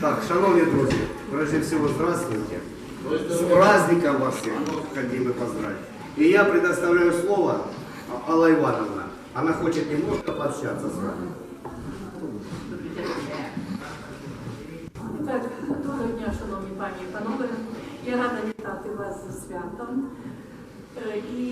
Так, шановні друзі, прежде всего здравствуйте. С праздником вас всех хотим бы поздравить. И я предоставляю слово А- Алла Ивановна. Она хочет немножко пообщаться с вами. Так, доброго дня, шановні пані і панове. Я рада вітати вас зі святом. Е, І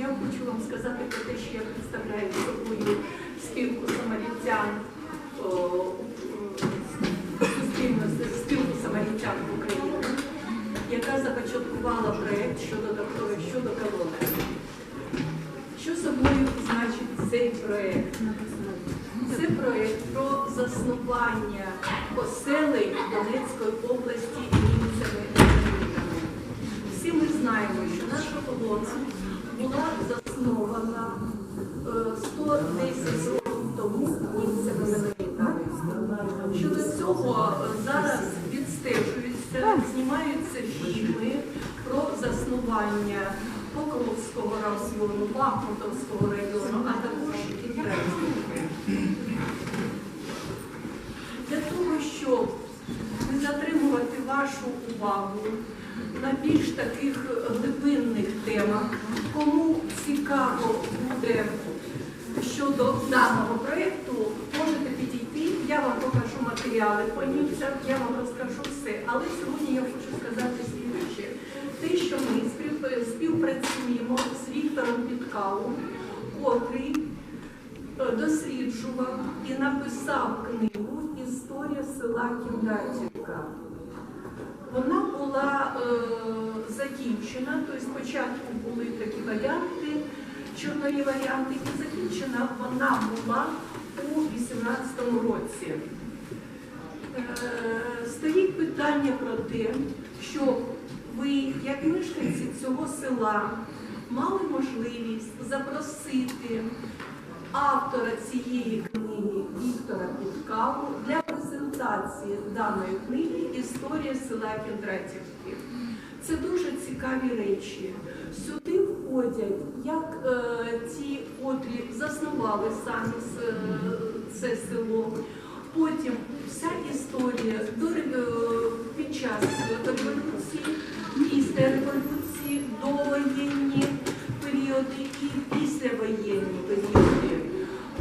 я хочу вам сказати про те, що я представляю собою спілку самарітян, заснування поселень Донецької області німцями і. Всі ми знаємо, що наша колона була заснована е, 110 років тому німцями менонітами. Щодо цього е, зараз відстежуються, знімаються фільми про заснування Покровського району, Бахмутовського району, а також і Брянського. Для того, щоб не затримувати вашу увагу на більш таких глибинних темах, кому цікаво буде щодо даного проєкту, можете підійти, я вам покажу матеріали по німцям, я вам розкажу все. Але сьогодні я хочу сказати слідуюче. Те, що ми співпрацюємо з Віктором Підкалом, котрий е, досліджував і написав книгу села Кіндратівка. Вона була е, закінчена, тобто спочатку були такі варіанти, чорнові варіанти, і закінчена вона була у 18-му році. Е, стоїть питання про те, щоб ви, як мешканці цього села, мали можливість запросити автора цієї книги Віктора Підкаву для презентації даної книги Історія села Кіндратівки. Це дуже цікаві речі. Сюди входять як е, ті, котрі заснували самі е, це село. Потім вся історія до, ре- е, під час революції, після революції, довоєнні періоди і післявоєнні періоди.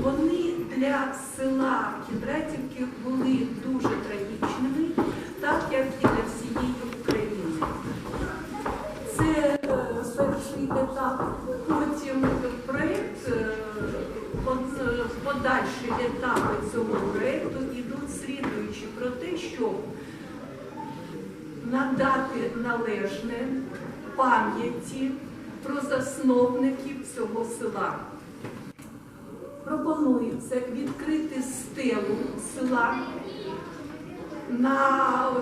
Вони для села Кідратівки були дуже трагічними, так як і для всієї України. Це е, перший етап. Потім проєкт, е, от, е, подальші етапи цього проєкту йдуть слідуючи про те, щоб надати належне пам'яті про засновників цього села. Пропонується відкрити стелу села на,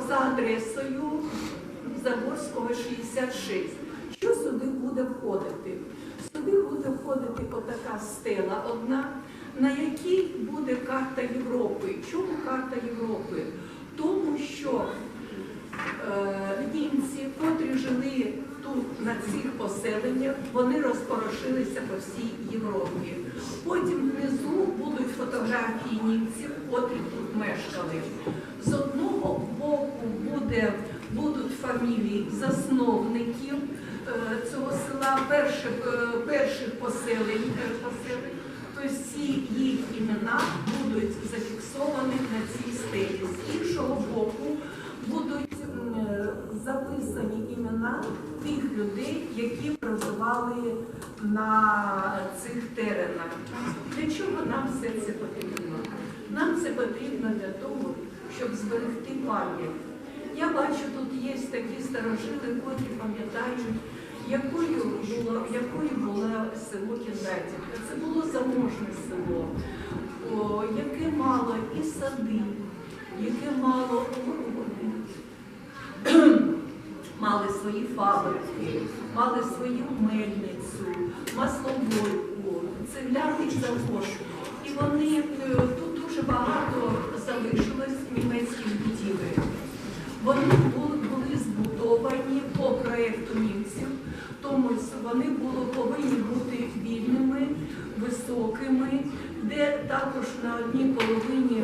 за адресою Загорського 66. Що сюди буде входити? Сюди буде входити отака стела одна, на якій буде карта Європи. Чому карта Європи? Тому що е, німці, котрі жили тут на цих поселеннях, вони розпорошилися по всій Європі. Потім внизу будуть фотографії німців, котрі тут мешкали. З одного боку буде, будуть фамілії засновників е, цього села, перших, е, перших поселень, е, поселень. Тобто всі їх імена будуть зафіксовані на цій стелі. З іншого боку будуть е, записані імена тих людей, які проживали на цих теренах. Для чого нам все це потрібно? Нам це потрібно для того, щоб зберегти пам'ять. Я бачу, тут є такі старожили, котрі пам'ятають, якою було, якою було село Кіндратівка. Це було заможне село, яке мало і сади, яке мало мали свої фабрики, мали свою мельницю, маслобойку, цегляний завод. І вони е, тут дуже багато залишилось німецьких будівель були, були збудовані по проєкту німців, тому вони були, повинні бути вільними, високими, де також на одній половині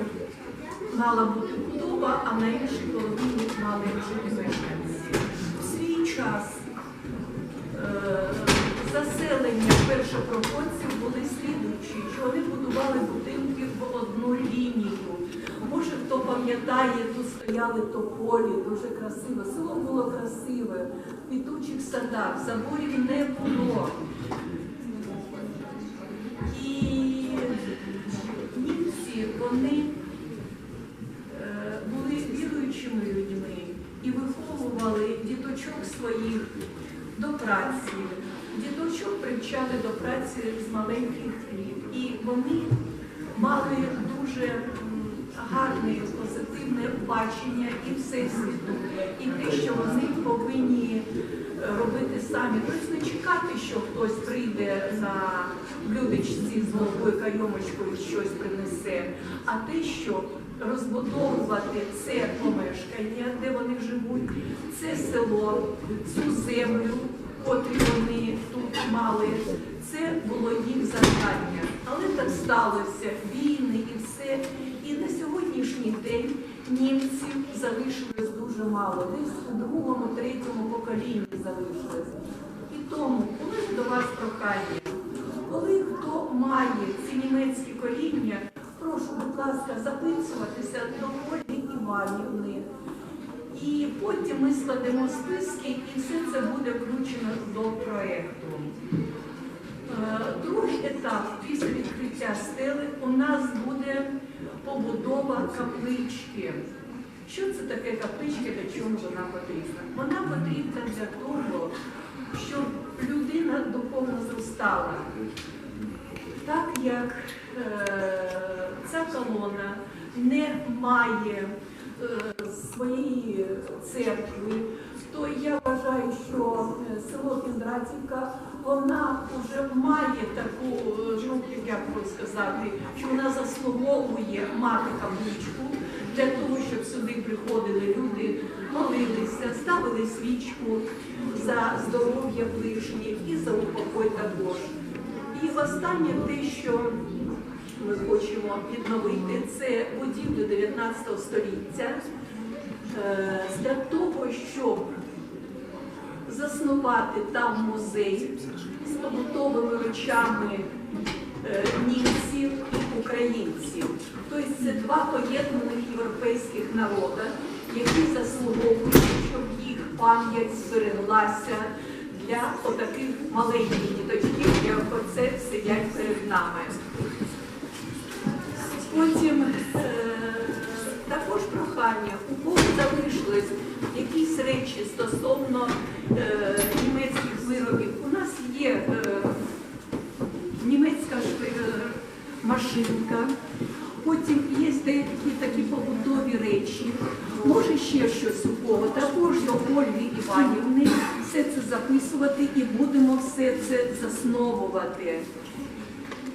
мала бути будова, а на іншій половині мали жити мешканці. В свій час е, заселення першопроходців були слідуючі, що вони будували будинки в одну лінію. Може, хто пам'ятає, тут стояли тополі, дуже красиво. Село було красиве, в квітучих садах, заборів не було. І німці, вони е, були віруючими людьми і виховували діточок своїх до праці. Діточок привчали до праці з маленьких літ. І вони мали дуже гарне позитивне бачення і всесвіту, і те, що вони повинні е, робити самі. Тобто не чекати, що хтось прийде на блюдечці з головою кайомочкою щось принесе, а те, що розбудовувати це помешкання, де вони живуть, це село, цю землю, котрі вони тут мали, це було їх завдання. Але так сталося, війни і все. І на сьогоднішній день німців залишилось дуже мало. Десь у другому, третьому поколінні залишилось. І тому, коли до вас прохання, коли хто має ці німецькі коріння, прошу, будь ласка, записуватися до Ольги Іванівни. І потім ми складемо списки, і все це буде включено до проєкту. Е, Другий етап після відкриття стели у нас буде побудова каплички. Що це таке капличка, для чого вона потрібна? Вона потрібна для того, щоб людина духовно зростала. Так як е, ця колона не має е, своєї церкви, то я вважаю, що е, село Кіндратівка, вона вже має таку, е, ну як би сказати, що вона заслуговує мати капличку для того, щоб сюди приходили люди, молилися, ставили свічку за здоров'я ближніх і за упокой також. І останнє те, що ми хочемо відновити, це будівлю 19 століття е, для того, щоб заснувати там музей з побутовими речами е, німців і українців. Тобто це два поєднаних європейських народи, які заслуговують, щоб їх пам'ять збереглася для отаких маленьких діточків, як оце сидять перед нами. Потім е, також прохання, залишились якісь речі стосовно е, німецьких виробів. У нас є е, німецька е, машинка, потім є деякі такі побутові речі, може ще щось у кого. Також до Ольги Іванівни все це записувати і будемо все це засновувати.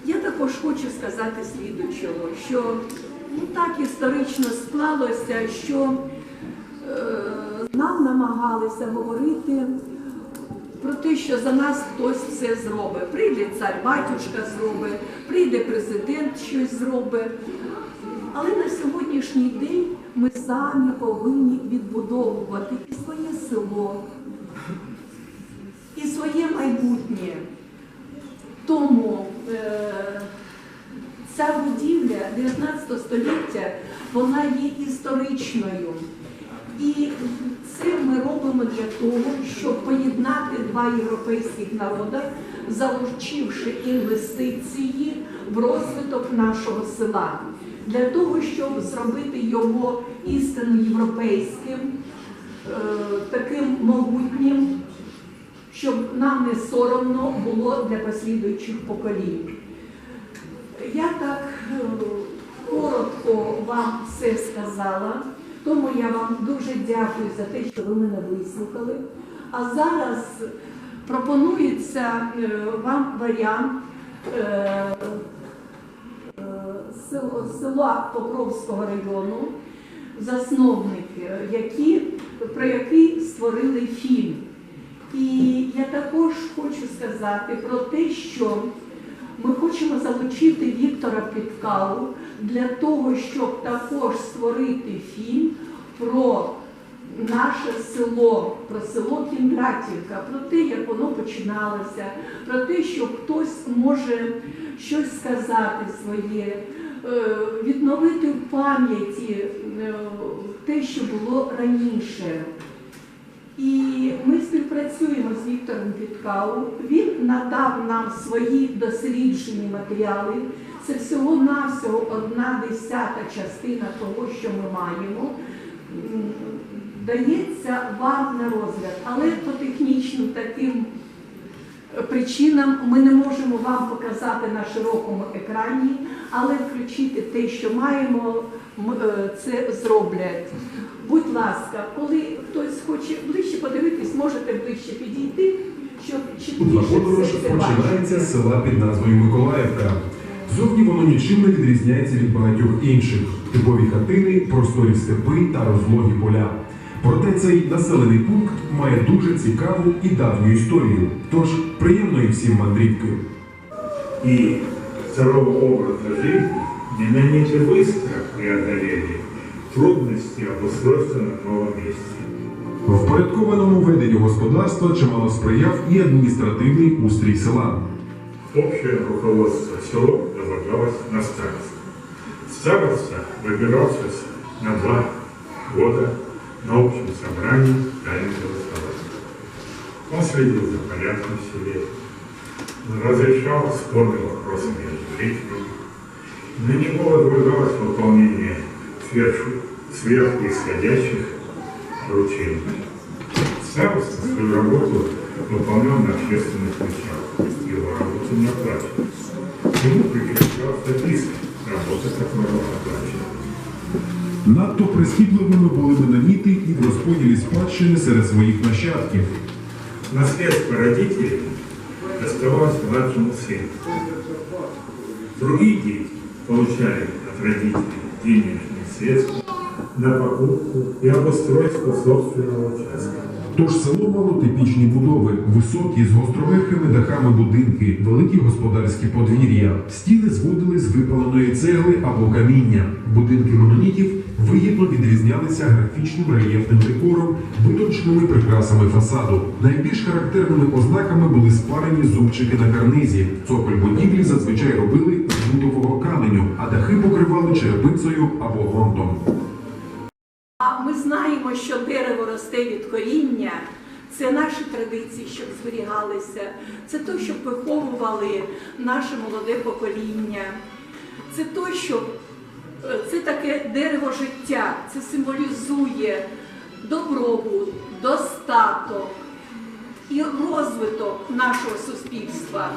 Я також хочу сказати слідучого, що ну, так історично склалося, що нам намагалися говорити про те, що за нас хтось все зробить. Прийде цар батюшка зробить, прийде президент щось зробить. Але на сьогоднішній день ми самі повинні відбудовувати і своє село, і своє майбутнє. Тому е, ця будівля 19 століття вона є історичною. І це ми робимо для того, щоб поєднати два європейських народи, залучивши інвестиції в розвиток нашого села, для того, щоб зробити його істинно європейським, е, таким могутнім, щоб нам не соромно було для послідуючих поколінь. Я так е, коротко вам все сказала, тому я вам дуже дякую за те, що ви мене вислухали. А зараз пропонується е, вам варіант е, е, села Покровського району, засновники, які, про який створили фільм. І я також хочу сказати про те, що ми хочемо залучити Віктора Підкалу для того, щоб також створити фільм про наше село, про село Кіндратівка, про те, як воно починалося, про те, що хтось може щось сказати своє, е, відновити в пам'яті е, те, що було раніше. І ми співпрацюємо з Віктором Підкау. Він надав нам свої досліджені матеріали. Це всього-навсього одна десята частина того, що ми маємо. Дається вам на розгляд, але по технічним таким причинам ми не можемо вам показати на широкому екрані, але включити те, що маємо, е, це зроблять. Будь ласка, коли хтось хоче ближче можете ближче підійти, щоб чіткіше подорож все це починається з села під назвою Миколаївка. Зовні воно нічим не відрізняється від багатьох інших. Типові хатини, просторі степи та розлогі поля. Проте цей населений пункт має дуже цікаву і давню історію. Тож приємної всім мандрівки. и здорового образа жизни не найдете быстро преодолели трудности обустройства на новом месте. Впорядкованому веденню господарства чимало сприяв і адміністративний устрій села. Общее руководство селом возлагалось на староста. Староста выбирался на два года на общем собрании тайны голосования. Он следил за порядком в селе, разрешал спорные вопросы между жителями. На него возлагалось выполнение сверху, сверху исходящих поручений. Староста свою работу выполнял на общественных началах. Его работу не оплачивалась. Ему прикреплялась записка, работа которого оплачивалась. Надто прискіпливими були меноніти і в розподілі спадщини серед своїх нащадків. Наследство родителей доставалось младшему сыну. Другие дети получали от родителей денежные средства На покупку и обустройство собственного участка. Тож село мало типічні будови, високі з гостроверхими дахами будинки, великі господарські подвір'я. Стіни зводили з випаленої цегли або каміння. Будинки монолітів вигідно відрізнялися графічним рельєфним декором, витонченими прикрасами фасаду. Найбільш характерними ознаками були спарені зубчики на карнизі. Цоколь будівлі зазвичай робили з бутового каменю, а дахи покривали черепицею або гонтом. Що дерево росте від коріння. Це наші традиції, щоб зберігалися. Це то, щоб виховували наше молоде покоління. Це то, що е, це таке дерево життя. Це символізує добробут, достаток і розвиток нашого суспільства.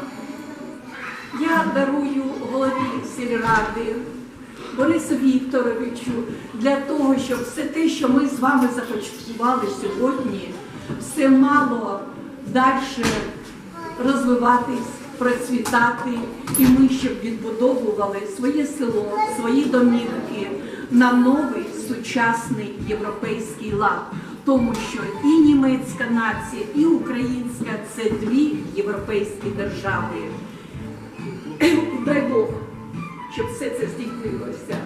Я дарую голові сільради Борису Вікторовичу для того, щоб все те, що ми з вами започаткували сьогодні, все мало далі розвиватись, процвітати, і ми щоб відбудовували своє село, свої домівки на новий сучасний європейський лад. Тому що і німецька нація, і українська це дві європейські держави. Дай Бог, щоб все це здійснилося.